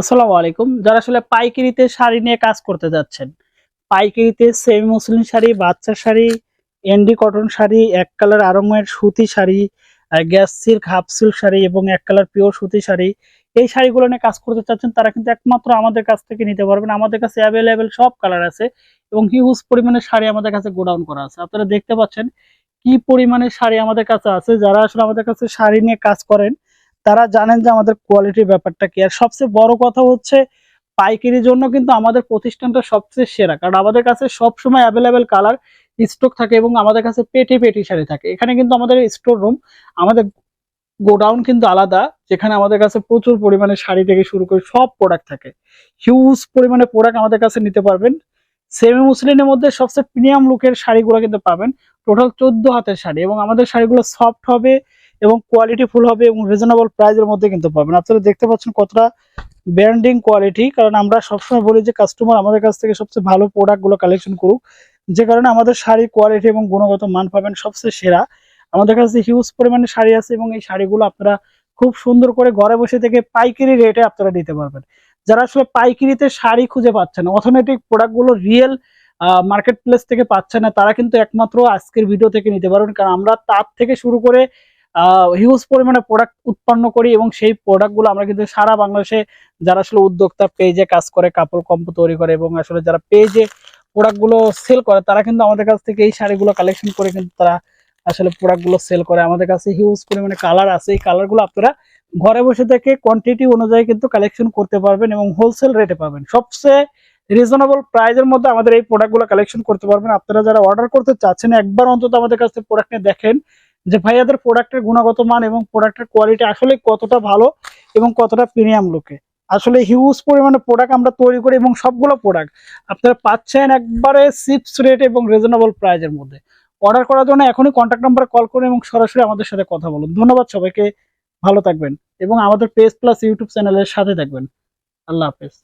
আসসালামু আলাইকুম। যারা আসলে পাইকারিতে শাড়ি নিয়ে কাজ করতে যাচ্ছেন, পাইকারিতে সেমি মুসলিম শাড়ি, বাচ্চা শাড়ি, এন্ডি কটন শাড়ি, এক কালার আরঙের সুতি sari gas silk half silk sari এবং এক কালার পিওর সুতি শাড়ি, এই শাড়িগুলো নিয়ে কাজ করতে চাচ্ছেন, তারা কিন্তু একমাত্র আমাদের কাছ থেকে নিতে পারবেন। আমাদের কাছে অ্যাভেলেবেল সব কালার আছে এবং হিউজ পরিমাণে শাড়ি আমাদের কাছে গোডাউন করা আছে। আপনারা দেখতে পাচ্ছেন কি পরিমাণে শাড়ি আমাদের কাছে আছে। যারা আসলে আমাদের কাছে শাড়ি নিয়ে কাজ করেন তারা জানেন যে আমাদের কোয়ালিটির ব্যাপারটা কি। আর সবচেয়ে বড় কথা হচ্ছে, পাইকারির জন্য কিন্তু আমাদের প্রতিষ্ঠানটা সবচেয়ে সেরা। কারণ আমাদের কাছে সবসময় অ্যাভেলেবেল কালার স্টক থাকে এবং আমাদের কাছে পেটি পেটি শাড়ি থাকে। এখানে কিন্তু আমাদের স্টোর রুম আমাদের গোডাউন কিন্তু আলাদা, যেখানে আমাদের কাছে প্রচুর পরিমাণে শাড়ি থেকে শুরু করে সব প্রোডাক্ট থাকে। হিউজ পরিমাণে প্রোডাক্ট আমাদের কাছে নিতে পারবেন। সেমি মুসলিনের মধ্যে সবচেয়ে প্রিমিয়াম লুকের শাড়িগুলো কিন্তু পাবেন। টোটাল চোদ্দ হাতের শাড়ি এবং আমাদের শাড়িগুলো সফট হবে এবং কোয়ালিটি ফুল হবে এবং রিজনেবল প্রাইসের মধ্যে কিন্তু পাবেন। আপনারা দেখতে পাচ্ছেন কতটা ব্র্যান্ডিং কোয়ালিটি কারণ আমরা সবসময় বলি যে কাস্টমার আমাদের কাছ থেকে সবচেয়ে ভালো প্রোডাক্টগুলো কালেকশন করুক। যে কারণে আমাদের শাড়ি কোয়ালিটি এবং গুণগত মান পাবেন সবচেয়ে সেরা। আমাদের কাছে হিউজ পরিমাণে শাড়ি আছে এবং এই শাড়িগুলো আপনারা খুব সুন্দর করে ঘরে বসে থেকে পাইকারি রেটে আপনারা দিতে পারবেন। যারা আসলে পাইকারিতে শাড়ি খুঁজে পাচ্ছেন অথেন্টিক প্রোডাক্টগুলো রিয়েল মার্কেট প্লেস থেকে পাচ্ছে না, তারা কিন্তু একমাত্র আজকের ভিডিও থেকে নিতে পারবেন। কারণ আমরা তার থেকে শুরু করে হিউজ পরিমাণে প্রোডাক্ট উৎপন্ন করি এবং সেই প্রোডাক্টগুলো আমরা কিন্তু সারা বাংলাদেশে যারা আসলে উদ্যোক্তা পেজে কাজ করে কাপড় কম্প তৈরি করে এবং আসলে যারা পেজে প্রোডাক্টগুলো সেল করে, তারা কিন্তু আমাদের কাছ থেকে এই শাড়িগুলো কালেকশন করে কিন্তু তারা আসলে প্রোডাক্টগুলো সেল করে। আমাদের কাছে হিউজ পরিমাণে কালার আছে, এই কালারগুলো আপনারা ঘরে বসে থেকে কোয়ান্টিটি অনুযায়ী কিন্তু কালেকশন করতে পারবেন এবং হোলসেল রেটে পাবেন। সবচেয়ে রিজনেবল প্রাইজের মধ্যে আমাদের এই প্রোডাক্টগুলো কালেকশন করতে পারবেন। আপনারা যারা অর্ডার করতে চাচ্ছেন, একবার অন্তত আমাদের কাছ থেকে প্রোডাক্ট নিয়ে দেখেন যে ভাইয়াদের প্রোডাক্টের গুণগত মান এবং প্রোডাক্টের কোয়ালিটি আসলে কতটা ভালো এবং কতটা প্রিমিয়াম লোকে আসলে হিউজ পরিমাণে প্রোডাক্ট আমরা তৈরি করি এবং সবগুলো প্রোডাক্ট আপনারা পাচ্ছেন একবারে চিপস রেট এবং রিজনেবল প্রাইজের মধ্যে। অর্ডার করার জন্য এখনই কন্ট্যাক্ট নাম্বারে কল করুন এবং সরাসরি আমাদের সাথে কথা বলুন। ধন্যবাদ সবাইকে, ভালো থাকবেন এবং আমাদের পেজ প্লাস ইউটিউব চ্যানেলের সাথে থাকবেন। আল্লাহ হাফেজ।